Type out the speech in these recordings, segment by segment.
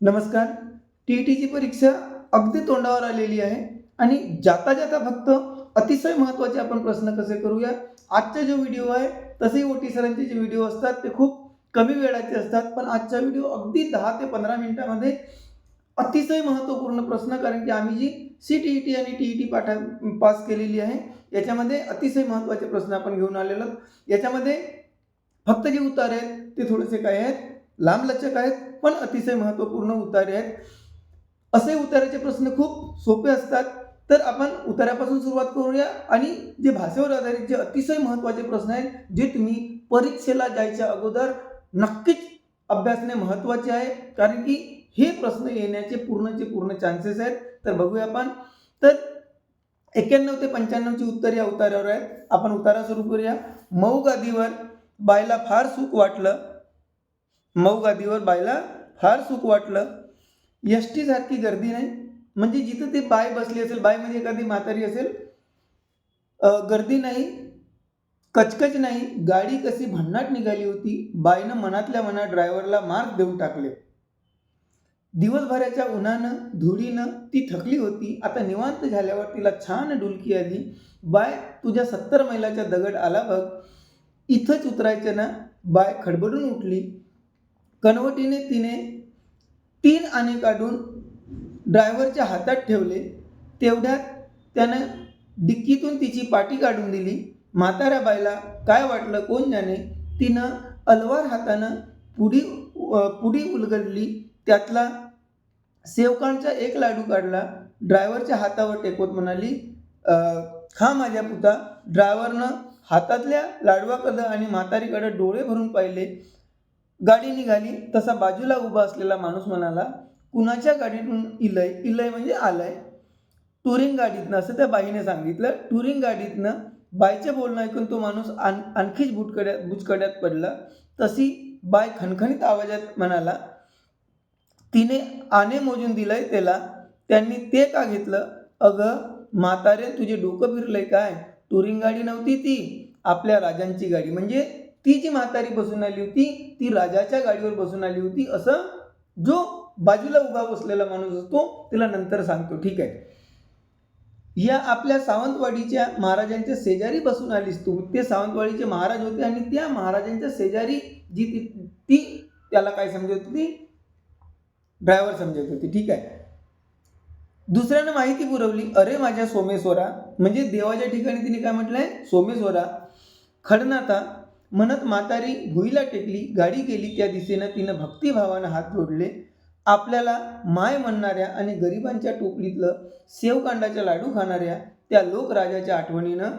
नमस्कार. T E टीची परीक्षा अगदी तोंडावर आलेली आहे आणि जाता जाता फक्त अतिशय महत्त्वाचे आपण प्रश्न कसे करूया? आजचा जो व्हिडिओ आहे तसेही ओ टी सरांचे जे व्हिडिओ असतात ते खूप कमी वेळाचे असतात. पण आजचा व्हिडिओ अगदी दहा ते पंधरा मिनिटामध्ये अतिशय महत्त्वपूर्ण प्रश्न कारण की आम्ही G C T E T आणि टी ई टी पाठा पास केलेली आहे याच्यामध्ये अतिशय महत्त्वाचे प्रश्न आपण घेऊन आलेलो आहोत. याच्यामध्ये फक्त जे उतार आहेत ते थोडेसे काय आहेत. लांबलचक आहेत पण अतिशय महत्त्वपूर्ण उतारे आहेत. असे उताराचे प्रश्न खूप सोपे असतात. तर आपण उतारापासून सुरुवात करूया. आणि जे भाषेवर आधारित जे अतिशय महत्त्वाचे प्रश्न आहेत जे तुम्ही परीक्षेला जायच्या अगोदर नक्कीच अभ्यासणे महत्त्वाचे आहे. कारण की हे प्रश्न येण्याचे पूर्णचे पूर्ण चान्सेस आहेत. तर बघूया आपण. तर एक्क्याण्णव ते पंच्याण्णवची उत्तर या उतार्यावर आहेत. आपण उतारा सुरू करूया. मऊ गादीवर बायला फार सुख वाटलं. मऊ गादीवर बायला फार सुख वाटलं. एस सारखी गर्दी नाही. म्हणजे जिथं ते बाय बसली असेल बाय म्हणजे एखादी म्हातारी असेल गर्दी नाही कचकच नाही. गाडी कशी भन्नाट निघाली होती बाईनं मनातल्या मनात ड्रायव्हरला मार्क देऊन टाकले. दिवसभराच्या उन्हानं धुळीनं ती थकली होती. आता निवांत झाल्यावर तिला छान डुलकी आली. बाय तुझ्या सत्तर मैलाचा दगड आला बघ. इथंच उतरायचं ना? बाय खडबडून उठली. कनवटीने तिने तीन आणे काढून ड्रायव्हरच्या हातात ठेवले. तेवढ्यात त्यानं डिक्कीतून तिची पाटी काढून दिली. म्हाताऱ्या बायला काय वाटलं कोण जाणे? तिनं अलवार हातानं पुडी पुढी पुडी उलगडली. त्यातला सेवकांचा एक लाडू काढला. ड्रायव्हरच्या हातावर टेकवत म्हणाली हा खा माझ्या पुता. ड्रायव्हरनं हातातल्या लाडवाकडं आणि म्हातारीकडं डोळे भरून पाहिले. गाडी निघाली तसा बाजूला उभा असलेला माणूस म्हणाला कुणाच्या गाडीतून इलय? इलय म्हणजे आलंय. टुरिंग गाडीतनं असं त्या बाईने सांगितलं. टुरिंग गाडीतनं बाईचे बोलणं ऐकून तो माणूस आण आणखीच बुटकड्यात बुचकड्यात पडला. तशी बाय खणखणीत आवाजात म्हणाला तिने आणे मोजून दिलंय त्याला. त्यांनी ते का घेतलं? अगं म्हातारे तुझे डोकं फिरलंय काय? टुरिंग गाडी नव्हती ती. आपल्या राजांची गाडी. म्हणजे ती जी म्हातारी बसून आली होती ती राजाच्या गाडीवर बसून आली होती असं जो बाजूला उभा बसलेला माणूस असतो तिला नंतर सांगतो. ठीक आहे. या आपल्या सावंतवाडीच्या महाराजांच्या शेजारी बसून आलीस तू. ते सावंतवाडीचे महाराज होते आणि त्या महाराजांच्या शेजारी जी ती ती त्याला काय समजत होती? ड्रायव्हर समजत होती. ठीक आहे. दुसऱ्यानं माहिती पुरवली अरे माझ्या सोमेश्वरा म्हणजे देवाच्या ठिकाणी तिने काय म्हटलंय? सोमेश्वरा खडनाथा म्हणत म्हातारी भुईला टेकली गाडी गेली त्या दिशेनं तिनं भक्तिभावानं हात जोडले. आपल्याला माय म्हणणाऱ्या आणि गरिबांच्या टोपलीतलं सेवकांडाच्या लाडू खाणाऱ्या त्या लोकराजाच्या आठवणीनं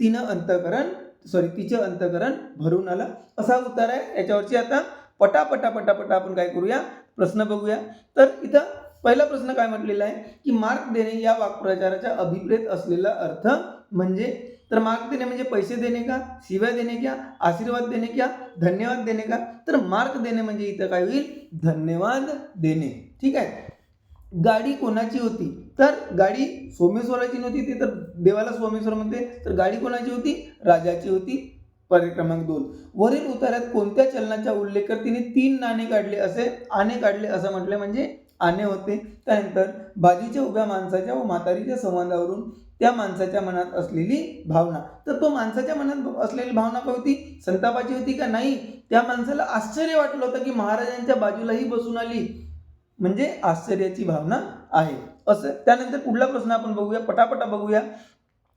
तिनं अंतकरण सॉरी तिचं अंतकरण भरून आलं. असा उतार आहे. याच्यावरची आता पटापटा पटापटा आपण काय करूया? प्रश्न बघूया. तर इथं पहिला प्रश्न काय म्हटलेला आहे? की मार्क देणे या वाक्प्रचाराचा अभिप्रेत असलेला अर्थ म्हणजे तर मार्क देणे म्हणजे पैसे देणे का? शिव्या देणे का? आशीर्वाद देणे का? धन्यवाद देणे का? तर मार्क देणे म्हणजे इथं काय होईल? धन्यवाद देणे. ठीक आहे? गाडी कोणाची होती? तर गाडी सोमेश्वराची नव्हती ती तर देवाला सोमेश्वर म्हणते. तर गाडी कोणाची होती? राजाची होती. पर्याय क्रमांक दोन. वरील उतारात कोणत्या चलनाचा उल्लेख कर? तिने तीन नाणे काढले असे आणे काढले असं म्हटले म्हणजे आणे होते. त्यानंतर बाजूच्या उभ्या माणसाच्या व म्हातारीच्या संवादावरून त्या माणसाच्या मनात असलेली भावना. तर तो माणसाच्या मनात असलेली भावना काय होती? संतापाची होती का नाही? त्या माणसाला आश्चर्य वाटलं होतं की महाराजांच्या बाजूलाही बसून आली. म्हणजे आश्चर्याची भावना आहे. असं त्यानंतर पुढला प्रश्न आपण बघूया. पटापटा बघूया.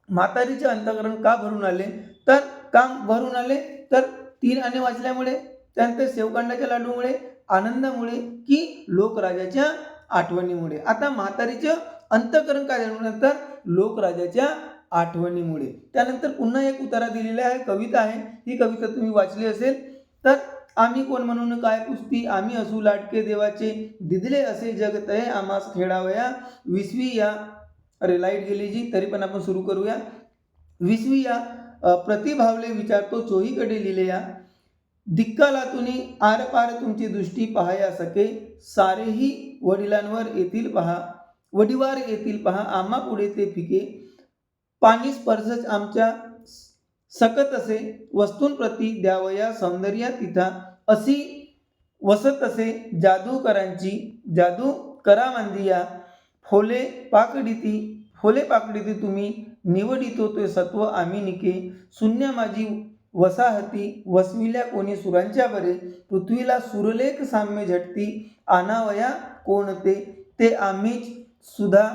म्हातारीचे अंतकरण का भरून आले? तर काम भरून आले. तर तीन आणे वाचल्यामुळे त्यानंतर शेवकांडाच्या लाडूमुळे आनंदामुळे की लोकराजाच्या आठवणीमुळे. आता म्हातारीचं अंतकरण काय झालं तर लोकराजाच्या आठवणीमुळे. त्यानंतर पुन्हा एक उतारा दिलेला आहे कविता आहे. ही कविता तुम्ही वाचली असेल तर आम्ही कोण म्हणून काय पुसती? आम्ही असू लाटके देवाचे दिदले असे जगत आहे आम्हास खेळावया. विसवी या अरे लाइट गेली जी तरी पण आपण सुरू करूया. विसवी या प्रतिभावले विचारतो चोहीकडे लिहिले या दिक्काला तुम्ही आरपार तुमची दृष्टी पाहाया सके. सारेही वडिलांवर येतील पहा. वडिवार येतील पहा आम्हा पुढे ते फिके. पाणी स्पर्शच आमच्या सकत असे वस्तूंप्रती द्यावया सौंदर्या तिथा अशी वसत असे जादूकरांची जादू करा मांदिया फोले पाकडीती फोले पाकडीती तुम्ही निवडितो ते सत्व आम्ही निके. शून्य माझी वसाहती वसविल्या कोणी सुरांच्या बरे. पृथ्वीला सुरलेख साम्य झटती आणावया कोणते ते आम्हीच सुधा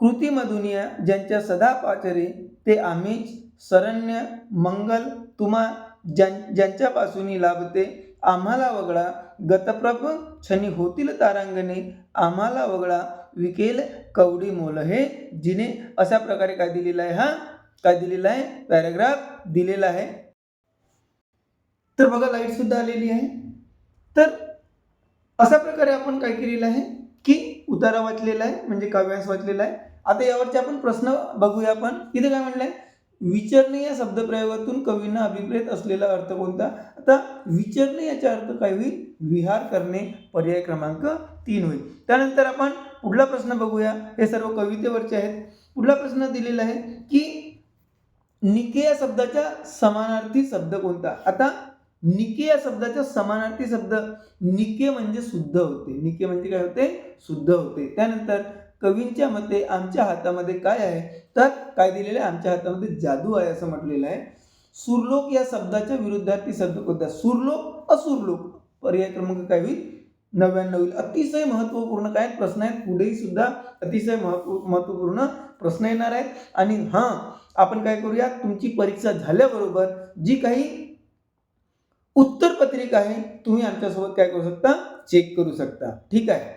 कृतीमधुनिया ज्यांच्या सदा पाचरे ते आम्हीच सरण्य मंगल तुम्हा ज्यां ज्यांच्यापासून लाभते आम्हाला वगळा गतप्रभ क्षणी होतील तारांगणे आम्हाला वगळा विकेल कवडी मोल. हे जिने अशा प्रकारे काय दिलेला आहे? हा? काय दिलेला आहे? पॅराग्राफ दिलेला आहे. तर बघा लाइट सुद्धा आलेली आहे. तर अशा प्रकारे आपण काय केलेलं आहे? की उतारा वाचलेला आहे म्हणजे काव्यांश वाचलेला आहे. आता यावरचे आपण प्रश्न बघूया आपण. इथे काय म्हटलंय विचारणे या शब्दप्रयोगातून कवींना अभिप्रेत असलेला अर्थ कोणता? आता विचारणे याचा अर्थ काय होईल? विहार करणे पर्याय क्रमांक तीन होईल. त्यानंतर आपण पुढला प्रश्न बघूया. हे सर्व कवितेवरचे आहेत. पुढला प्रश्न दिलेला आहे की निके या शब्दाचा समानार्थी शब्द कोणता? आता निके या शब्दाच्या समानार्थी शब्द. निके म्हणजे शुद्ध होते. निके म्हणजे काय होते? शुद्ध होते. त्यानंतर कवींच्या मते आमच्या हातामध्ये काय आहे? तर काय दिलेलं आहे? आमच्या हातामध्ये जादू आहे असं म्हटलेलं आहे. सुरलोक या शब्दाच्या विरुद्धार्थी शब्द कोणता सुरलोक असुरलोक. पर्याय क्रमांक काय होईल? नव्याण्णव होईल. अतिशय महत्त्वपूर्ण काय प्रश्न आहेत. पुढेही सुद्धा अतिशय महत्त्व महत्त्वपूर्ण प्रश्न येणार आहेत. आणि हां आपण काय करूया? तुमची परीक्षा झाल्याबरोबर जी काही उत्तर पत्रिका आहे तुम्ही आमच्यासोबत काय करू शकता? चेक करू शकता. ठीक आहे?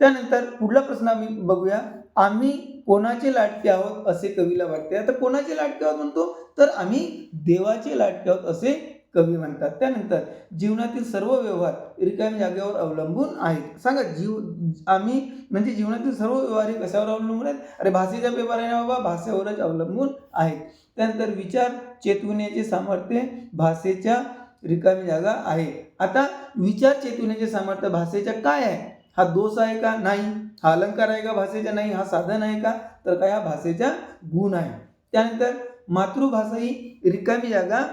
त्यानंतर पुढला प्रश्न आम्ही बघूया. आम्ही कोणाचे लाटके आहोत असे कवीला वाटते. आता कोणाचे लाटके आहोत म्हणतो? तर आम्ही देवाचे लाटके आहोत असे कवी म्हणतात. त्यानंतर जीवनातील सर्व व्यवहार रिकाम्या जागेवर अवलंबून आहेत. सांगा जीव आम्ही म्हणजे जीवनातील सर्व व्यवहार हे कशावर अवलंबून आहेत? अरे भाषेचा पेपर आहे ना बाबा भाषेवरच अवलंबून आहेत. त्यानंतर विचार चेतविण्याचे सामर्थ्य भाषेच्या रिकामी जागा आहे. आता विचार चेतवण्याचे सामर्थ्य भाषेच्या काय आहे? हा दोष आहे का नाही? हा अलंकार आहे का भाषेचा नाही? हा साधन आहे का? तर काय हा भाषेचा गुण आहे. त्यानंतर मातृभाषा ही रिकामी जागा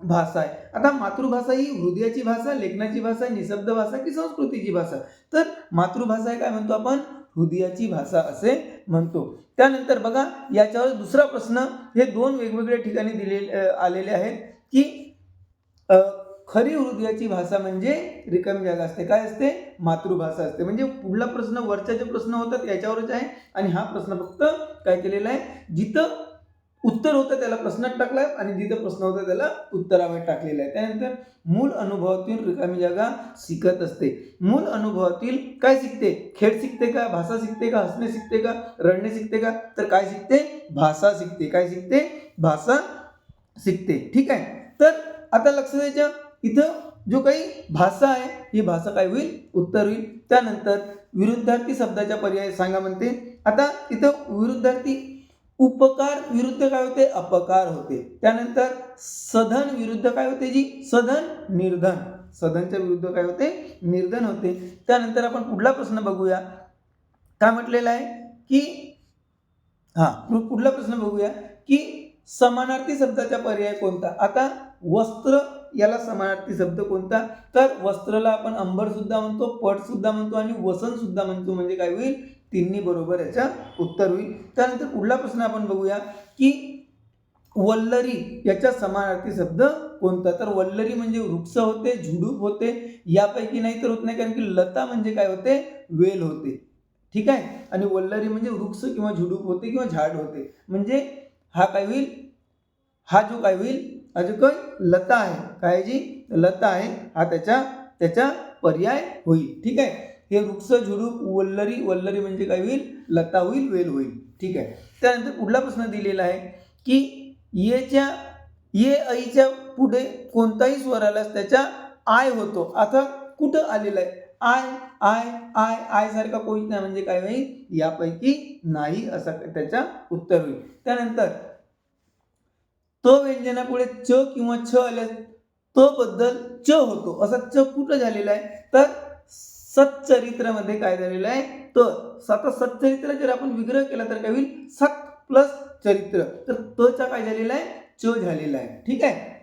भाषा आहे. आता मातृभाषा ही हृदयाची भाषा लेखनाची भाषा निशब्द भाषा की संस्कृतीची भाषा? तर मातृभाषा आहे काय म्हणतो आपण? हृदयाची भाषा असे म्हणतो. त्यानंतर बघा याच्यावर दुसरा प्रश्न हे दोन वेगवेगळ्या ठिकाणी दिले आलेले आहेत की खरी हृदयाची भाषा म्हणजे रिकामी जागा असते. काय असते? मातृभाषा असते. म्हणजे पुढला प्रश्न वरचा जे प्रश्न होतात याच्यावरच आहे आणि हा प्रश्न फक्त काय केलेला आहे? जिथं उत्तर होतं त्याला प्रश्नात टाकलाय आणि जिथं प्रश्न होता त्याला उत्तरावर टाकलेला आहे. त्यानंतर मूल अनुभवातील रिकामी जागा शिकत असते. मूल अनुभवातील काय शिकते? खेळ शिकते का? भाषा शिकते का? हसणे शिकते का? रडणे शिकते का? तर काय शिकते? भाषा शिकते. काय शिकते? भाषा शिकते. ठीक आहे? तर आता लक्ष द्यायचं इथं जो काही भाषा आहे ही भाषा काय होईल? उत्तर होईल. त्यानंतर विरुद्धार्थी शब्दाचा पर्याय सांगा म्हणते. आता इथं विरुद्धार्थी उपकार विरुद्ध काय होते? अपकार होते. त्यानंतर सधन विरुद्ध काय होते जी? सधन निर्धन. सधनच्या विरुद्ध काय होते? निर्धन होते. त्यानंतर आपण पुढला प्रश्न बघूया? काय म्हटलेलं आहे? की हां पुढला प्रश्न बघूया? की समानार्थी शब्दाचा पर्याय कोणता? आता वस्त्र याला समानार्थी शब्द कोणता? तर वस्त्रला आपण अंबर सुद्धा म्हणतो पट सुद्धा म्हणतो आणि वसन सुद्धा म्हणतो. म्हणजे काय होईल? तिन्ही बरोबर याच्या उत्तर होईल. त्यानंतर पुढला प्रश्न आपण बघूया की वल्लरी याच्या समानार्थी शब्द कोणता? तर वल्लरी म्हणजे वृक्ष होते झुडूप होते यापैकी नाही तर होत नाही. कारण की लता म्हणजे काय होते? वेल होते. ठीक आहे? आणि वल्लरी म्हणजे वृक्ष किंवा झुडूप होते किंवा झाड होते. म्हणजे हा काय होईल? हा जो काय होईल? अजून काय लता आहे. काय जी लता आहे. हा त्याच्या त्याचा पर्याय होईल. ठीक आहे? हे वृक्ष झुडूप वल्लरी वल्लरी म्हणजे काय होईल? लता होईल वेल होईल. ठीक आहे? त्यानंतर पुढला प्रश्न दिलेला आहे की येच्या ये ऐच्या पुढे कोणताही स्वर आलास त्याचा आय होतो. आता कुठं आलेला आहे? आय आय आय आय सारखा कोणीच नाही. म्हणजे काय होईल? यापैकी नाही असं त्याचा उत्तर होईल. त्यानंतर त व्यंजनापुढे च किंवा छ आल्यास त बद्दल च होतो. असा च कुठं झालेला आहे? तर सच्चरित्रामध्ये काय झालेलं आहे? त आता सच्चरित्र जर आपण विग्रह केला तर काय होईल? सत प्लस चरित्र. तर तचा काय झालेला आहे? च झालेला आहे. ठीक आहे?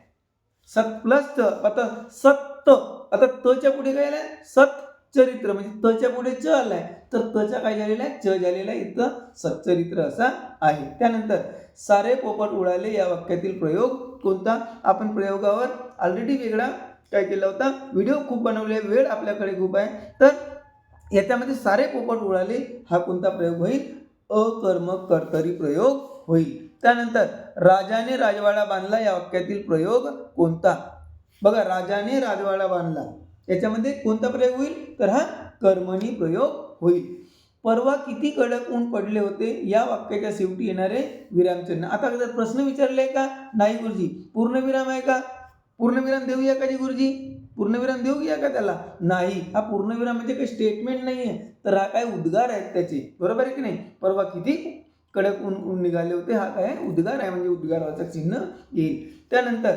सत प्लस च. आता सत्त आता तच्या पुढे काय आलाय? सत चरित्र. म्हणजे तच्या पुढे च आलाय. तर तच्या काय झालेला आहे? च झालेला आहे. इथं सच्चरित्र असा आहे. त्यानंतर सारे पोपट उडाले या वाक्यातील प्रयोग कोणता? आपण प्रयोगावर ऑलरेडी वेगळा काय केला होता? व्हिडिओ खूप बनवले वेळ आपल्याकडे खूप आहे. तर याच्यामध्ये सारे पोपट उडाले हा कोणता प्रयोग होईल? अकर्मक कर्तरी प्रयोग होईल. त्यानंतर राजाने राजवाडा बांधला या वाक्यातील प्रयोग कोणता? बघा राजाने राजवाडा बांधला. याच्यामध्ये कोणता प्रयोग होईल? तर हा कर्मणी प्रयोग होईल. परवा किती कडक ऊन पडले होते या वाक्याच्या शेवटी येणारे विरामचिन्ह. आता जर प्रश्न विचारले का? नाही गुरुजी. पूर्णविराम आहे का? पूर्णविराम देऊया का जी गुरुजी? पूर्णविराम देऊया का त्याला? नाही. हा पूर्णविराम म्हणजे काही स्टेटमेंट नाही आहे तर हा काय उद्गार आहेत त्याचे. बरोबर आहे की नाही? परवा किती कडक ऊन ऊन निघाले होते हा काय उद्गार आहे. म्हणजे उद्गाराचं चिन्ह येईल. त्यानंतर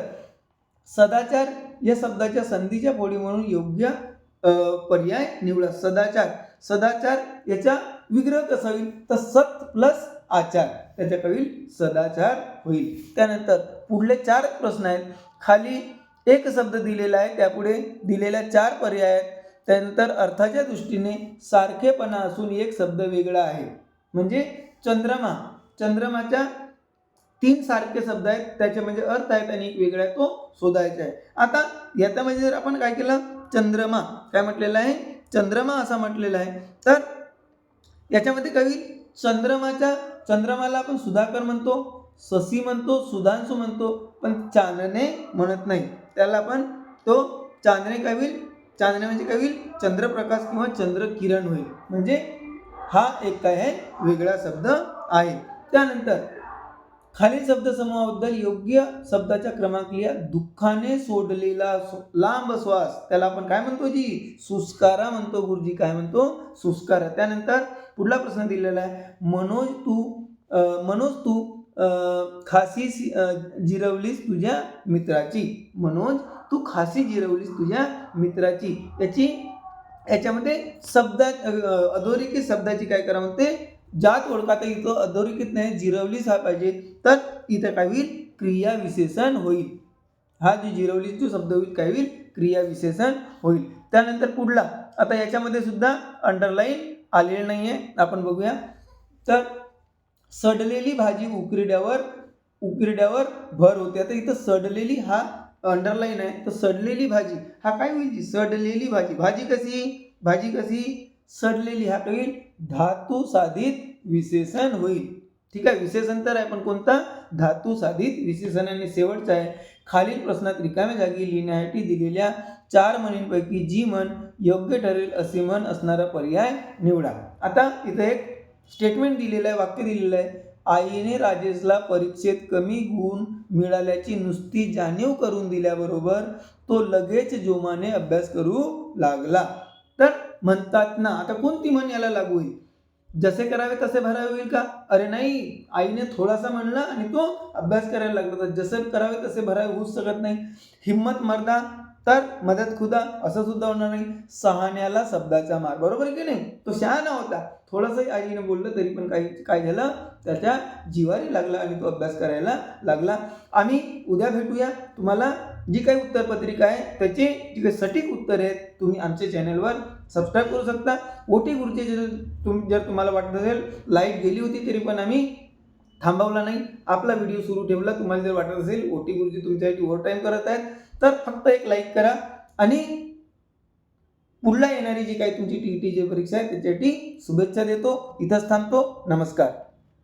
सदाचार या शब्दाच्या संधीच्या फोडी म्हणून योग्य पर्याय निवडा. सदाचार. सदाचार याचा विग्रह कसा होईल? तर सत प्लस आचार. त्याच्या होईल सदाचार होईल. त्यानंतर पुढले चार प्रश्न आहेत. खाली एक शब्द दिलेला आहे. त्यापुढे दिलेल्या चार पर्याय आहेत. त्यानंतर अर्थाच्या दृष्टीने सारखेपणा असून एक शब्द वेगळा आहे. म्हणजे चंद्रमा. चंद्रमाच्या तीन सारखे शब्द आहेत. त्याचे म्हणजे अर्थ आहेत आणि एक वेगळा आहे. तो शोधायचा आहे. आता याच्यामध्ये जर आपण काय केलं? चंद्रमा. काय म्हटलेलं आहे? चंद्रमा असा म्हटलेला आहे. तर याच्यामध्ये कवी चंद्रमाच्या चंद्रमाला आपण सुधाकर म्हणतो ससी म्हणतो सुधांशू म्हणतो पण चांदणे म्हणत नाही. त्याला आपण तो चांदणे कवी चांदणे म्हणजे कवी चंद्रप्रकाश किंवा चंद्रकिरण होईल म्हणजे हा एक काय आहे? वेगळा शब्द आहे. त्यानंतर खालील शब्दसमूहाबद्दल योग्य शब्दाच्या क्रमांक लिहा. दुःखाने सोडलेला लांब श्वास. त्याला आपण काय म्हणतो जी? सुस्कारा म्हणतो गुरुजी. काय म्हणतो? सुस्कारा. त्यानंतर पुढला प्रश्न दिलेला आहे. मनोज तू मनोज तू खासी जिरवलीस तुझ्या मित्राची. मनोज तू खासी जिरवलीस तुझ्या मित्राची. याची याच्यामध्ये शब्दा अधोरेखित शब्दाची काय करा म्हणते? जात ओळखाता इथं अधोरेखित नाही जिरवलीस हा पाहिजे तर इथं काय होईल? क्रिया विशेषण होईल. हा जी जिरवलीस जो शब्द होईल काय होईल? क्रिया विशेषण होईल. त्यानंतर पुढला आता याच्यामध्ये सुद्धा अंडरलाईन आलेलं नाही आहे आपण बघूया. तर सडलेली भाजी उकिरड्यावर उकिरड्यावर भर होते. आता इथं सडलेली हा अंडरलाईन आहे. तर सडलेली भाजी हा काय होईल जी? सडलेली भाजी. भाजी कशी? भाजी कशी? सडलेली हा होईल धातू साधित विशेषण होईल. ठीक आहे विशेषण तर आहे पण कोणता? धातू साधित विशेषण. आणि शेवटचा आहे खालील प्रश्नात रिकाम्या जागी लिहिण्यासाठी दिलेल्या चार म्हणींपैकी जी म्हण योग्य ठरेल असे म्हण असणारा पर्याय निवडा. आता इथं एक स्टेटमेंट दिलेलं आहे वाक्य दिलेलं आहे. आईने राजेशला परीक्षेत कमी गुण मिळाल्याची नुसती जाणीव करून दिल्याबरोबर तो लगेच जोमाने अभ्यास करू लागला. तर म्हणतात ना आता कोणती म्हण याला लागू होईल? जसे करावे तसे भरावे होईल का? अरे नाही आईने थोडासा म्हणला आणि तो अभ्यास करायला लागला तर जसे करावे तसे भरावे होऊच शकत नाही. हिम्मत मर्दा तर मदत खुदा असं सुद्धा होणार नाही. सहाण्याला शब्दाचा मार बरोबर आहे की नाही? तो शहाणा होता. थोडंसं आईने बोललं तरी पण काही काय झालं त्याच्या जीवारी लागला आणि तो अभ्यास करायला लागला. आम्ही उद्या भेटूया. तुम्हाला जी काही उत्तरपत्रिका आहे त्याचे जी काही सटीक उत्तर आहेत तुम्ही आमच्या चॅनलवर सबस्क्राईब करू शकता. ओटी गुरुचे जर तुम जर तुम्हाला वाटत असेल लाइट गेली होती तरी पण आम्ही थांबवला नाही. आपला व्हिडिओ सुरू ठेवला तुम्हाला जर वाटत असेल ओटी गुरुजी तुमच्यासाठी ओव्हर टाईम करत आहेत तर फक्त एक लाईक करा. आणि पुढला येणारी जी काही तुमची टी टी जी परीक्षा आहे त्याच्यासाठी शुभेच्छा देतो. इथंच थांबतो. नमस्कार.